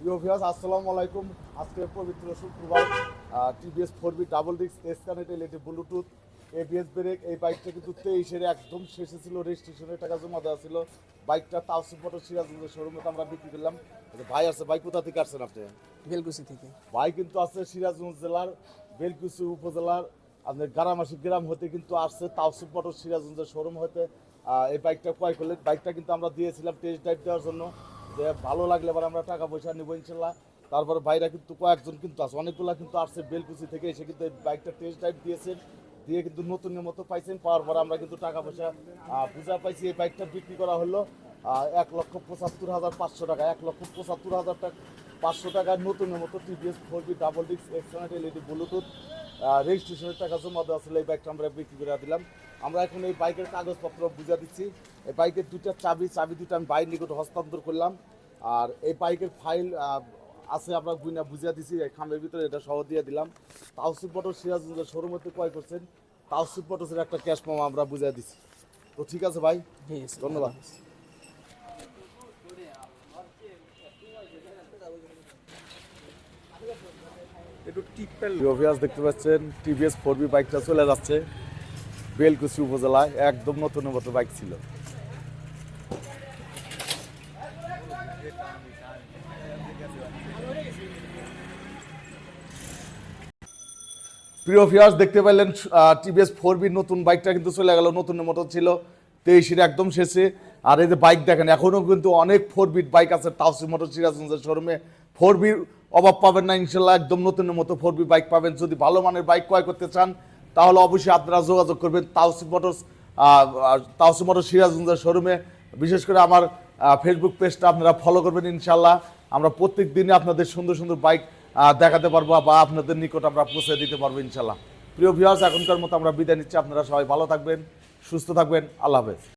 Viewers আসসালামু আলাইকুম। আজকে পবিত্র শুক্রবার TVS four V double disc S connect LED Bluetooth ABS brake এই বাইকটা কিন্তু তেইশের একদম শেষে ছিল রেজিস্ট্রেশনের টাকা জমা দেওয়া ছিল। বাইকটা তাওসিফ মোটর সিরাজগঞ্জের শোরুমে আমরা বিক্রি করলাম। ভাই আছে ভাই কোথা থেকে আসছেন আপনি? বেলকুচি থেকে। ভাই কিন্তু আছে সিরাজগঞ্জ জেলার বেলকুচি উপজেলার আপনার গারামাসি গ্রাম হতে কিন্তু আসছে তাওসিফ মোটর সিরাজগঞ্জের শোরুম হতে। এই বাইকটা ক্রয় করলেন। বাইকটা কিন্তু আমরা দিয়েছিলাম টেস্ট ড্রাইভ দেওয়ার জন্য। যে ভালো লাগলে এবার আমরা টাকা পয়সা নেব ইনশাল্লাহ। তারপরে ভাইরা কিন্তু কয়েকজন কিন্তু আছে, অনেকগুলো কিন্তু আসছে বেলকুচি থেকে এসে কিন্তু বাইকটা টেস্ট ড্রাইভ দিয়েছেন। দিয়ে কিন্তু নতুনের মতো পাইছেন। পাওয়ার পর আমরা কিন্তু টাকা পয়সা বুঝা পাইছি। এই বাইকটা বিক্রি করা হলো এক লক্ষ পঁচাত্তর হাজার পাঁচশো টাকা। এক লক্ষ পঁচাত্তর হাজার টাকা, পাঁচশো টাকার নতুনের মতো TVS four V double disc external LED Bluetooth রেজিস্ট্রেশনের টাকা জমা দেওয়া ছিল। এই বাইকটা আমরা বিক্রি করে দিলাম। আমরা এখন এই বাইকের কাগজপত্র বুঝা দিচ্ছি। এই বাইকের দুটা চাবি চাবি দুটো আমি বাইর নিকট হস্তান্তর করলাম। আর এই বাইকের ফাইল আছে আমরা গুইনা বুঝিয়ে দিছি। খামের ভিতরে এটা সহ দিয়ে দিলাম। তাওসিফ মোটর সিরাজগঞ্জের শোরুমতে ক্রয় করছেন। তাওসিফ মোটরসের একটা ক্যাশ মামা আমরা বুঝিয়ে দিচ্ছি তো ঠিক আছে ভাই? ঠিক আছে ধন্যবাদ। একটু টিপেল অভিয়াস দেখতে পাচ্ছেন টিভিএস ফোর বি বাইকটা চলে যাচ্ছে বেলকুচি উপজেলায় একদম নতুন মতো বাইক ছিল। প্রিয় ভিউয়ার্স দেখতে পাইলেন টিভিএস ফোর বি নতুন বাইকটা কিন্তু চলে গেল, নতুন মতো ছিল, তেইশের একদম শেষে। আর এই যে বাইক দেখেন, এখনও কিন্তু অনেক ফোর বিট বাইক আছে তাওসি মোটর সিরাজগঞ্জের শোরুমে ফোর বির অভাব পাবেন না, ইনশাল্লাহ, একদম নতুনের মতো ফোর বি বাইক পাবেন। যদি ভালো মানের বাইক ক্রয় করতে চান, তাহলে অবশ্যই আপনারা যোগাযোগ করবেন তাওসি মোটরস তাওসি মোটর সিরাজগঞ্জের শোরুমে বিশেষ করে আমার ফেসবুক পেজটা আপনারা ফলো করবেন, ইনশাল্লাহ। আমরা প্রত্যেক দিনে আপনাদের সুন্দর সুন্দর বাইক দেখাতে পারব বা আপনাদের নিকট আমরা পৌঁছে দিতে পারব ইনশাল্লাহ প্রিয় ভিউয়ার্স এখনকার মতো আমরা বিদায় নিচ্ছি। আপনারা সবাই ভালো থাকবেন, সুস্থ থাকবেন। আল্লাহ হাফেজ।